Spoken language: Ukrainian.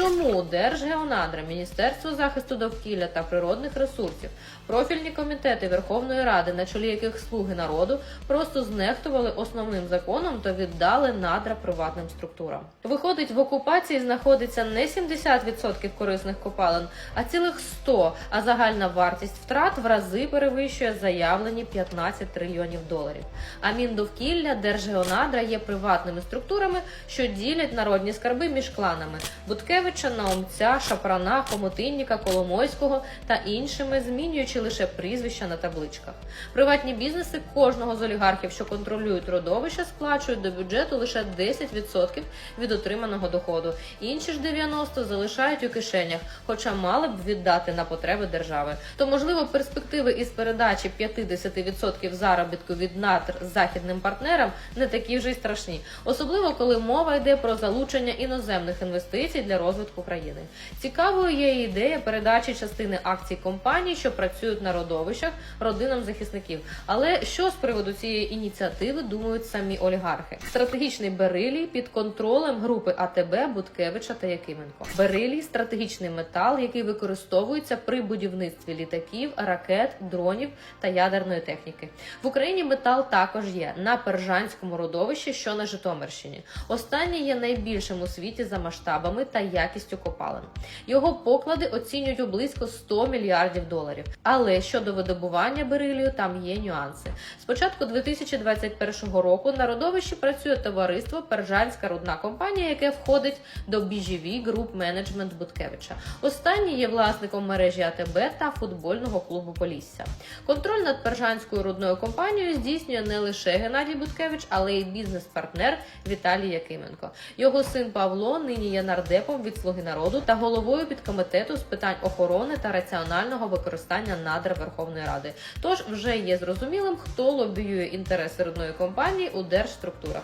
Чому Держгеонадра, Міністерство захисту довкілля та природних ресурсів, профільні комітети Верховної Ради, на чолі яких слуги народу, просто знехтували основним законом та віддали надра приватним структурам? Виходить, в окупації знаходиться не 70% корисних копалин, а цілих 100, а загальна вартість втрат в рази перевищує заявлені 15 трильйонів доларів. А Міндовкілля, Держгеонадра є приватними структурами, що ділять народні скарби між кланами Буткевича, Наумця, Шапрана, Хомотинніка, Коломойського та іншими, змінюючи лише прізвища на табличках. Приватні бізнеси кожного з олігархів, що контролюють родовища, сплачують до бюджету лише 10% від отриманого доходу. Інші ж 90% залишають у кишенях, хоча мали б віддати на потреби держави. То можливо перспективи із передачі 50% заробітку від надр західним партнерам не такі вже й страшні, особливо коли мова йде про залучення іноземних інвестицій для розвитку країни. Цікавою є ідея передачі частини акцій компаній, що працюють на родовищах родинам захисників. Але що з приводу цієї ініціативи думають самі олігархи? Стратегічний берилій під контролем групи АТБ Буткевича та Якименко. Берилій стратегічний метал, який використовується при будівництві літаків, ракет, дронів та ядерної техніки. В Україні метал також є на Пержанському родовищі, що на Житомирщині. Останнє є найбільшим у світі за масштабами та якістю копалин. Його поклади оцінюють у близько 100 мільярдів доларів. Але щодо видобування берилію, там є нюанси. З початку 2021 року на родовищі працює товариство Пержанська рудна компанія, яке входить до BGV Group Management Буткевича. Останній є власником мережі АТБ та футбольного клубу Полісся. Контроль над Пержанською рудною компанією здійснює не лише Геннадій Буткевич, але й бізнес-партнер Віталій Якименко. Його син Павло нині є нардепом від Слуги народу та головою підкомітету з питань охорони та раціонального використання надр Верховної Ради. Тож вже є зрозумілим, хто лобіює інтереси родної компанії у держструктурах.